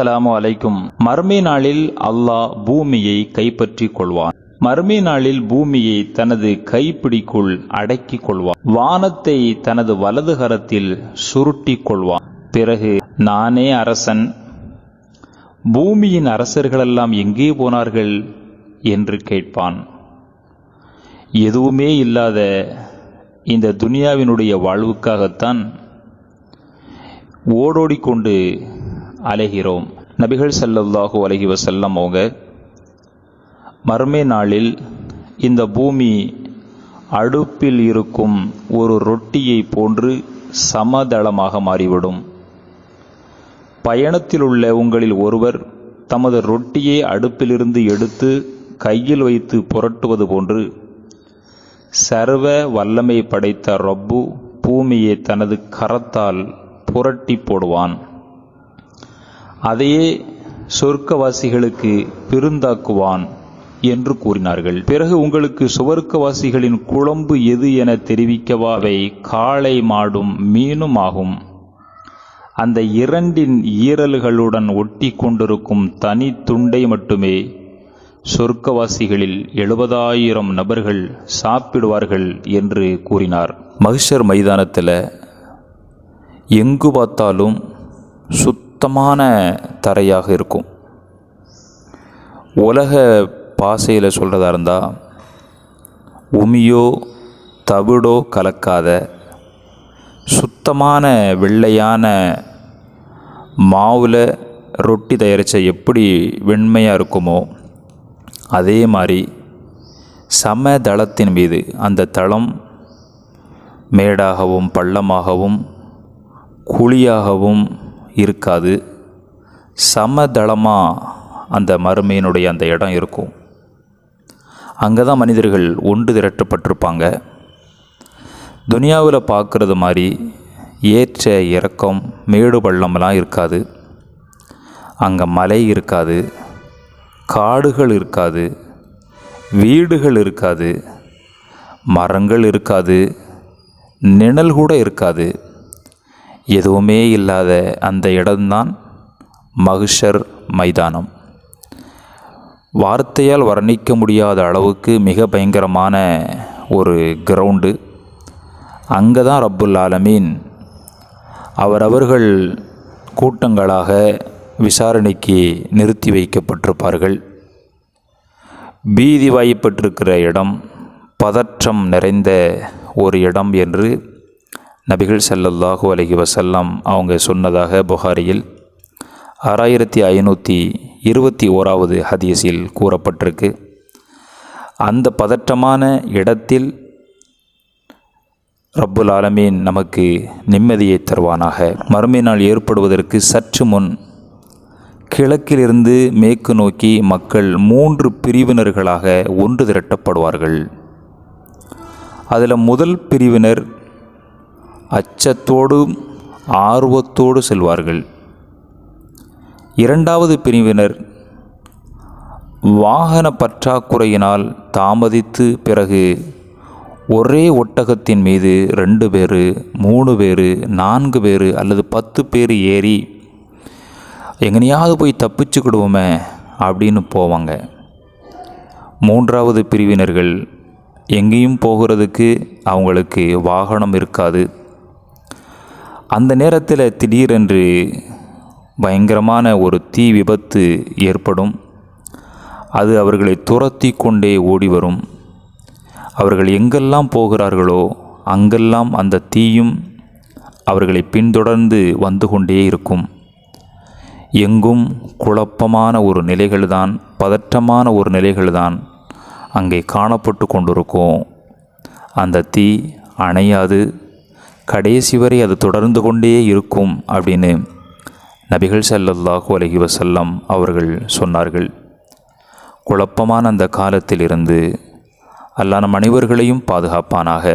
அஸ்ஸலாமு அலைக்கும். மர்மை நாளில் அல்லாஹ் பூமியை கைப்பற்றிக் கொள்வான். மர்மை நாளில் பூமியை தனது கைப்பிடிக்குள் அடக்கிக் கொள்வான். வானத்தை தனது வலது கரத்தில் சுருட்டிக் கொள்வான். பிறகு நானே அரசன். பூமியின் அரசர்களெல்லாம் எங்கே போனார்கள் என்று கேட்பான். எதுவுமே இல்லாத இந்த துனியாவினுடைய வாழ்வுக்காகத்தான் ஓடோடிக்கொண்டு அலைகிறோம். நபிகள் ஸல்லல்லாஹு அலைஹி வசல்லம் அவங்க மறுமை நாளில் இந்த பூமி அடுப்பில் இருக்கும் ஒரு ரொட்டியை போன்று சமதளமாக மாறிவிடும். பயணத்தில் உள்ள உங்களில் ஒருவர் தமது ரொட்டியை அடுப்பிலிருந்து எடுத்து கையில் வைத்து புரட்டுவது போன்று சர்வ வல்லமை படைத்த ரப்பு பூமியை தனது கரத்தால் புரட்டி போடுவான். அதையே சொர்க்கவாசிகளுக்கு பெருந்தாக்குவான் என்று கூறினார்கள். பிறகு உங்களுக்கு சுவர்க்கவாசிகளின் குழம்பு எது என தெரிவிக்கவாவை காளை மாடும் மீனும் ஆகும். அந்த இரண்டின் ஈரல்களுடன் ஒட்டி கொண்டிருக்கும் தனி துண்டை மட்டுமே சொர்க்கவாசிகளில் எழுபதாயிரம் நபர்கள் சாப்பிடுவார்கள் என்று கூறினார். மகிஷர் மைதானத்தில் எங்கு பார்த்தாலும் சுத்தமான தரையாக இருக்கும். உலக பாசையில் சொல்கிறதா இருந்தால் உமியோ தவிடோ கலக்காத சுத்தமான வெள்ளையான மாவில் ரொட்டி தயாரித்த எப்படி வெண்மையாக இருக்குமோ அதே மாதிரி சம தளத்தின் மீது அந்த தளம் மேடாகவும் பள்ளமாகவும் குழியாகவும் இருக்காது. சமதளமாக அந்த மறுமையினுடைய அந்த இடம் இருக்கும். அங்கே தான் மனிதர்கள் ஒன்று திரட்டப்பட்டிருப்பாங்க. துனியாவில் பார்க்குறது மாதிரி ஏற்ற இறக்கம் மேடு பள்ளம்லாம் இருக்காது. அங்கே மலை இருக்காது. காடுகள் இருக்காது. வீடுகள் இருக்காது. மரங்கள் இருக்காது. நிழல் கூட இருக்காது. எதுவுமே இல்லாத அந்த இடம்தான் மகிஷர் மைதானம். வார்த்தையால் வர்ணிக்க முடியாத அளவுக்கு மிக பயங்கரமான ஒரு கிரவுண்டு அங்கே தான் ரப்புல் ஆலமீன். அவரவர்கள் கூட்டங்களாக விசாரணைக்கு நிறுத்தி வைக்கப்பட்டிருப்பார்கள். பீதி வாய்ப்பட்டிருக்கிற இடம் பதற்றம் நிறைந்த ஒரு இடம் என்று நபிகள் ஸல்லல்லாஹு அலஹி வஸல்லம் அவங்க சொன்னதாக புகாரியில் ஆறாயிரத்தி ஐநூற்றி இருபத்தி ஓராவது ஹதீஸில் கூறப்பட்டிருக்கு. அந்த பதற்றமான இடத்தில் ரப்புல் ஆலமீன் நமக்கு நிம்மதியை தருவானாக. மறுமையினால் ஏற்படுவதற்கு சற்று முன் கிழக்கிலிருந்து மேற்கு நோக்கி மக்கள் மூன்று பிரிவினர்களாக ஒன்று திரட்டப்படுவார்கள். அதில் முதல் பிரிவினர் அச்சத்தோடும் ஆர்வத்தோடு செல்வார்கள். இரண்டாவது பிரிவினர் வாகன பற்றாக்குறையினால் தாமதித்து பிறகு ஒரே ஒட்டகத்தின் மீது ரெண்டு பேர் மூணு பேர் நான்கு பேர் அல்லது பத்து பேர் ஏறி எங்கனையாவது போய் தப்பிச்சுக்கிடுவோமே அப்படின்னு போவாங்க. மூன்றாவது பிரிவினர்கள் எங்கேயும் போகிறதுக்கு அவங்களுக்கு வாகனம் இருக்காது. அந்த நேரத்தில் திடீரென்று பயங்கரமான ஒரு தீ விபத்து ஏற்படும். அது அவர்களை துரத்தி கொண்டே ஓடி வரும் அவர்கள் எங்கெல்லாம் போகிறார்களோ அங்கெல்லாம் அந்த தீயும் அவர்களை பின்தொடர்ந்து வந்து கொண்டே இருக்கும். எங்கும் குழப்பமான ஒரு நிலைகள்தான் பதற்றமான ஒரு நிலைகள்தான் அங்கே காணப்பட்டு கொண்டிருக்கும். அந்த தீ அணையாது. கடைசி வரை அது தொடர்ந்து கொண்டே இருக்கும் அப்படின்னு நபிகள் சல்லல்லாஹு அலஹி வசல்லம் அவர்கள் சொன்னார்கள். குழப்பமான அந்த காலத்திலிருந்து அல்லாஹ் நம் அனைவர்களையும் பாதுகாப்பானாக.